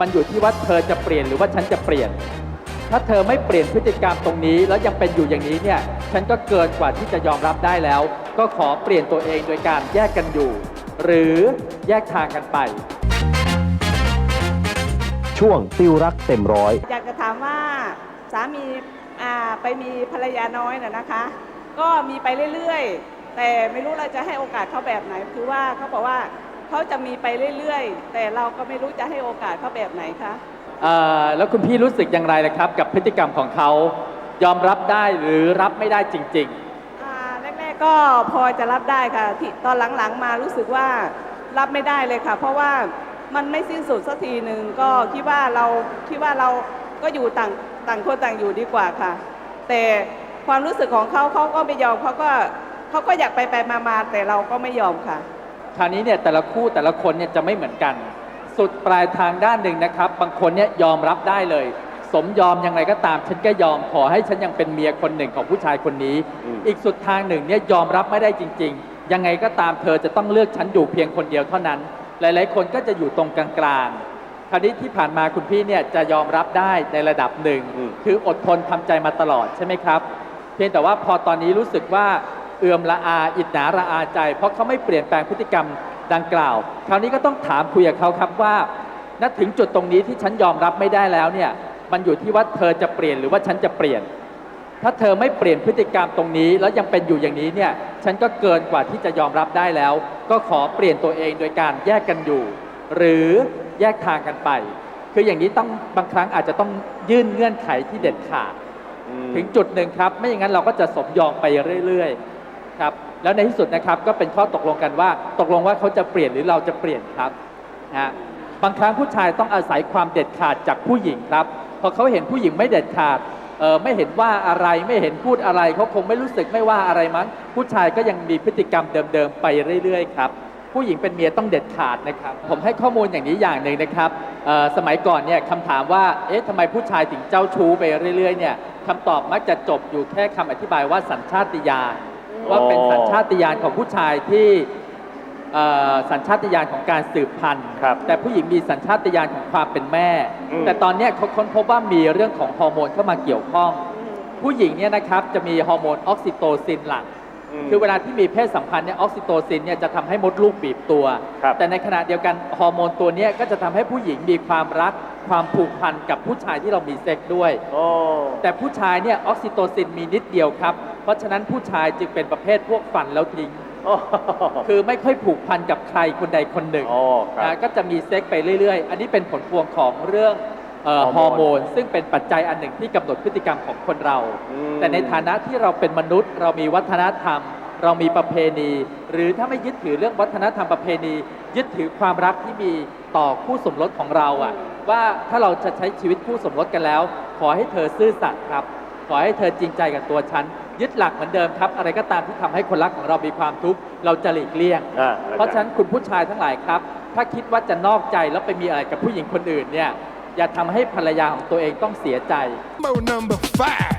มันอยู่ที่ว่าเธอจะเปลี่ยนหรือว่าฉันจะเปลี่ยน ถ้าเธอไม่เปลี่ยนพฤติกรรมตรงนี้ แล้วยังเป็นอยู่อย่างนี้เนี่ย ฉันก็เกินกว่าที่จะยอมรับได้แล้ว ก็ขอเปลี่ยนตัวเองโดยการแยกกันอยู่ หรือแยกทางกันไป ช่วงติวรักเต็มร้อย อยากจะถามว่าสามีอ่าไปมีภรรยาน้อยน่ะนะคะ ก็มีไปเรื่อยๆ แต่ไม่รู้เราจะให้โอกาสเขาแบบไหน คือว่าเขาบอกว่า เขาจะมีไปเรื่อยๆ แต่เราก็ไม่รู้จะให้โอกาสเขาแบบไหนคะเอ่อแล้วคุณพี่รู้สึกอย่างไรล่ะครับ กับพฤติกรรมของเขายอมรับได้หรือรับไม่ได้จริงอ่าแรกๆก็พอจะรับได้ค่ะที่ตอนหลังๆมารู้สึกว่ารับไม่ได้เลยค่ะ เพราะว่ามันไม่สิ้นสุดสักทีหนึ่งก็คิดว่าเราคิดว่าเราก็อยู่ต่างต่างคนต่างอยู่ดีกว่าค่ะ แต่ความรู้สึกของเขาเขาก็ไม่ยอมเขาก็เขาก็อยากไปไปมามาแต่เราก็ไม่ยอมค่ะๆ คราวนี้เนี่ยแต่ละคู่แต่ละคนเนี่ยจะไม่เหมือนกัน สุดปลายทางด้านหนึ่งนะครับ บางคนเนี่ยยอมรับได้เลย สมยอมยังไงก็ตาม ฉันก็ยอมขอให้ฉันยังเป็นเมียคนหนึ่งของผู้ชายคนนี้ อืม อีกสุดทางหนึ่งเนี่ยยอมรับไม่ได้จริง ๆ ยังไงก็ตามเธอจะต้องเลือกฉันอยู่เพียงคนเดียวเท่านั้น หลายๆ คนก็จะอยู่ตรงกลางๆคราวนี้ที่ผ่านมาคุณพี่เนี่ยจะยอมรับได้ในระดับหนึ่ง อืม คืออดทนทำใจมาตลอดใช่ไหมครับ เพียงแต่ว่าพอตอนนี้รู้สึกว่า เอื่อมละอาอิจฉาระอาใจ เพราะเขาไม่เปลี่ยนแปลงพฤติกรรมดังกล่าว คราวนี้ก็ต้องถามคุยกับเขาครับว่าณถึงจุดตรงนี้ที่ฉันยอมรับไม่ได้แล้วเนี่ยมันอยู่ที่ว่าเธอจะเปลี่ยนหรือว่าฉันจะเปลี่ยน ถ้าเธอไม่เปลี่ยนพฤติกรรมตรงนี้ แล้วยังเป็นอยู่อย่างนี้เนี่ยฉันก็เกินกว่าที่จะยอมรับได้แล้ว ก็ขอเปลี่ยนตัวเองโดยการแยกกันอยู่ หรือแยกทางกันไป คืออย่างนี้ต้องบางครั้งอาจจะต้องยื่นเงื่อนไขที่เด็ดขาดถึงจุดหนึ่งครับ ไม่อย่างนั้นเราก็จะสมยอมไปเรื่อย ๆ ครับแล้วในที่สุดนะครับก็เป็นข้อตกลงกันว่า ตกลงว่าเขาจะเปลี่ยนหรือเราจะเปลี่ยนครับนะฮะบางครั้งผู้ชายต้องอาศัยความเด็ดขาดจากผู้หญิงครับพอเขาเห็นผู้หญิงไม่เด็ดขาดเออไม่เห็นว่าอะไรไม่เห็นพูดอะไรเขาคงไม่รู้สึกไม่ว่าอะไรมั้ง ผู้ชายก็ยังมีพฤติกรรมเดิมๆไปเรื่อยๆครับผู้หญิงเป็นเมียต้องเด็ดขาดนะครับ ผมให้ข้อมูลอย่างนี้อย่างหนึ่งนะครับสมัยก่อนเนี่ยคำถามว่าเอ๊ะทำไมผู้ชายถึงเจ้าชู้ไปเรื่อยๆเนี่ยคำตอบมักจะจบอยู่แค่คำอธิบายว่าสัญชาติญาณ ว่าเป็นสัญชาตญาณของผู้ชายที่เอ่อสัญชาตญาณของการสืบพันธุ์ครับแต่ผู้หญิงมีสัญชาตญาณของความเป็นแม่อืมแต่ตอนเนี้ยเขาค้นพบว่ามีเรื่องของฮอร์โมนเข้ามาเกี่ยวข้อง ผู้หญิงเนี่ยนะครับจะมีฮอร์โมนออกซิโตซินหลั่งคือเวลาที่มีเพศสัมพันธ์เนี่ยออกซิโตซินเนี่ยจะทำให้มดลูกบีบตัวครับแต่ในขณะเดียวกันฮอร์โมนตัวเนี้ยก็จะทำให้ผู้หญิงมีความรัก ความผูกพันกับผู้ชายที่เรามีเซ็กซ์ด้วย โอ้ แต่ผู้ชายเนี่ยออกซิโตซินมีนิดเดียวครับ เพราะฉะนั้นผู้ชายจึงเป็นประเภทพวกฝันแล้วทิ้ง โอ้ คือไม่ค่อยผูกพันกับใครคนใดคนหนึ่งโอ้ครับนะก็จะมีเซ็กซ์ไปเรื่อยๆ อันนี้เป็นผลพวงของเรื่องเอ่อฮฮออร์ร์โมโมน นซึ่งเป็นปัจจัยอันหนึ่งที่กำหนดพฤติกรรมของคนเรา อืมแต่ในฐานะที่เราเป็นมนุษย์ เรามีวัฒนธรรม เรามีประเพณี หรือถ้าไม่ยึดถือเรื่องวัฒนธรรมประเพณี ยึดถือความรักที่มีต่อคู่สมรสของเราอะว่าถ้าเราจะใช้ชีวิตคู่สมรสกันแล้ว ขอให้เธอซื่อสัตย์ครับ ขอให้เธอจริงใจกับตัวฉัน ยึดหลักเหมือนเดิมครับ อะไรก็ตามที่ทำให้คนรักของเรามีความทุกข์เราจะหลีกเลี่ยง อ่าเพราะฉะนั้นคุณผู้ชายทั้งหลายครับ ถ้าคิดว่าจะนอกใจแล้วไปมีอะไรกับผู้หญิงคนอื่นเนี่ยอย่าทำให้ภรรยาของตัวเองต้องเสียใจ Mambo number five.